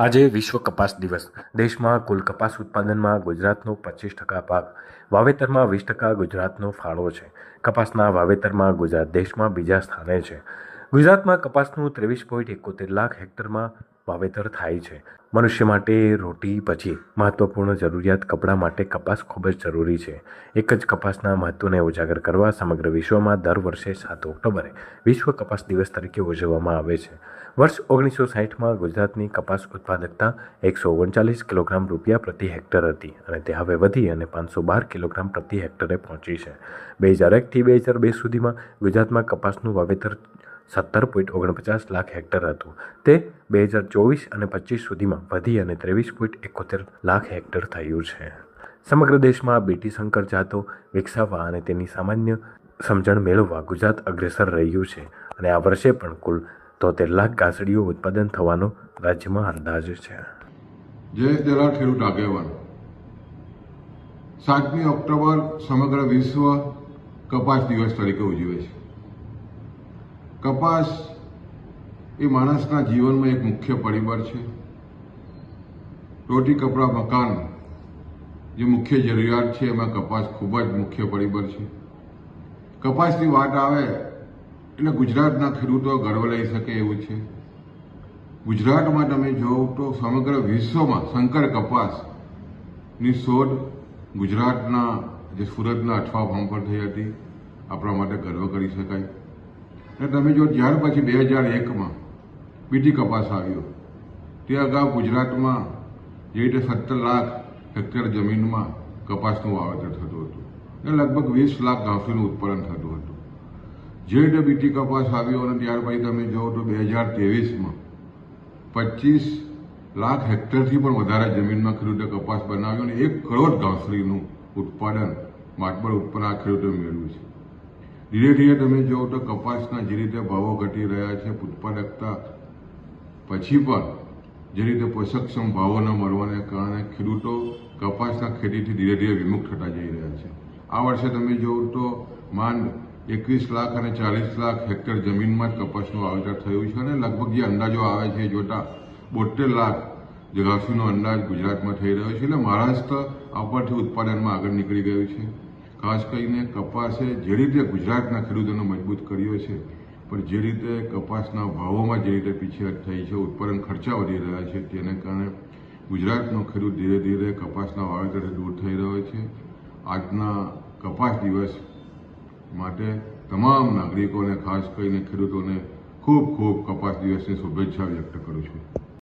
આજે વિશ્વ કપાસ દિવસ. દેશમાં કુલ કપાસ ઉત્પાદનમાં ગુજરાતનો પચીસ ટકા ભાગ, વાવેતરમાં વીસ ટકા ગુજરાતનો ફાળો છે. કપાસના વાવેતરમાં ગુજરાત દેશમાં બીજા સ્થાને છે. ગુજરાતમાં કપાસનું ત્રેવીસ પોઈન્ટ એકોતેર લાખ હેક્ટરમાં વાવેતર થાય છે. મનુષ્ય માટે રોટી પછી મહત્વપૂર્ણ જરૂરિયાત કપડાં માટે કપાસ ખૂબ જ જરૂરી છે. એક જ કપાસના મહત્વને ઉજાગર કરવા સમગ્ર વિશ્વમાં દર વર્ષે સાત ઓક્ટોબરે વિશ્વ કપાસ દિવસ તરીકે ઉજવવામાં આવે છે. વર્ષ ઓગણીસો સાહીઠમાં ગુજરાતની કપાસ ઉત્પાદકતા એકસો ઓગણચાલીસ કિલોગ્રામ રૂપિયા પ્રતિ હેક્ટર હતી અને તે હવે વધી અને પાંચસો બાર કિલોગ્રામ પ્રતિ હેક્ટરે પહોંચી છે. બે હજાર એકથી બે હજાર બે સુધીમાં ગુજરાતમાં કપાસનું વાવેતર સત્તર પોઈન્ટ ઓગણપચાસ લાખ હેક્ટર હતું. તે બે હજાર ચોવીસ અને પચીસ સુધીમાં વધી અને ત્રેવીસ પોઈન્ટ એકોતેર લાખ હેક્ટર થયું છે. સમગ્ર દેશમાં બેટી શંકર જાતો વિકસાવવા અને તેની સામાન્ય સમજણ મેળવવા ગુજરાત અગ્રેસર રહ્યું છે અને આ વર્ષે પણ કુલ તોતેર લાખ કાસડીઓ ઉત્પાદન થવાનો રાજ્યમાં અંદાજ છે. જયેશ સાતમી ઓક્ટોબર સમગ્ર વિશ્વ કપાસ દિવસ તરીકે ઉજવે છે. કપાસ એ માણસના જીવનમાં એક મુખ્ય પરિબળ છે. રોટી, કપડાં, મકાન જે મુખ્ય જરૂરિયાત છે, એમાં કપાસ ખૂબ જ મુખ્ય પરિબળ છે. કપાસની વાત આવે, એટલે ગુજરાતના ખેડૂતો ગર્વ લઈ શકે એવું છે. ગુજરાતમાં તમે જોવ તો સમગ્ર વિશ્વમાં શંકર કપાસની શોધ ગુજરાતના, જે સુરતના અઠવા ફાર્મ પર થઈ હતી, આપણા માટે ગર્વ કરી શકાય. તમે જો ત્યાર પછી બે હજાર એકમાં બીટી કપાસ આવ્યો, તે અગાઉ ગુજરાતમાં જે રીતે સત્તર લાખ હેક્ટર જમીનમાં કપાસનું વાવેતર થતું હતું એ લગભગ વીસ લાખ ઘાસનું ઉત્પાદન થતું હતું. જે રીતે બીટી કપાસ આવ્યો અને ત્યાર પછી તમે જુઓ તો બે હજાર ત્રેવીસમાં પચીસ લાખ હેક્ટરથી પણ વધારે જમીનમાં ખેડૂતે કપાસ બનાવ્યો અને એક કરોડ ઘાસડીનું ઉત્પાદન માટબળ ઉત્પન્ન આ ખેડૂતે મેળવ્યું છે. ધીરે ધીરે તમે જુઓ તો કપાસના જે રીતે ભાવો ઘટી રહ્યા છે ઉત્પાદકતા પછી પણ જે રીતે પોષકક્ષમ ભાવો ન મળવાને કારણે ખેડૂતો કપાસના ખેતીથી ધીરે ધીરે વિમુખ થતા જઈ રહ્યા છે. આ વર્ષે તમે જુઓ તો માંડ એકવીસ લાખ અને ચાલીસ લાખ હેક્ટર જમીનમાં જ કપાસનું વાવેતર થયું છે અને લગભગ જે અંદાજો આવે છે જોતા બોતેર લાખ જગાસીનો અંદાજ ગુજરાતમાં થઈ રહ્યો છે. એટલે મહારાષ્ટ્ર ઉપરથી ઉત્પાદનમાં આગળ નીકળી ગયું છે. ખાસ કરીને કપાસે જે રીતે ગુજરાતના ખેડૂતોને મજબૂત કર્યો છે, પણ જે રીતે કપાસના ભાવોમાં જે રીતે પીછેહટ થઈ છે, ઉત્પાદન ખર્ચા વધી રહ્યા છે, તેને કારણે ગુજરાતનો ખેડૂત ધીરે ધીરે કપાસના વાવેતરથી દૂર થઈ રહ્યો છે. આજના કપાસ દિવસ માટે તમામ નાગરિકોને, ખાસ કરીને ખેડૂતોને ખૂબ ખૂબ કપાસ દિવસની શુભેચ્છા વ્યક્ત કરું છું.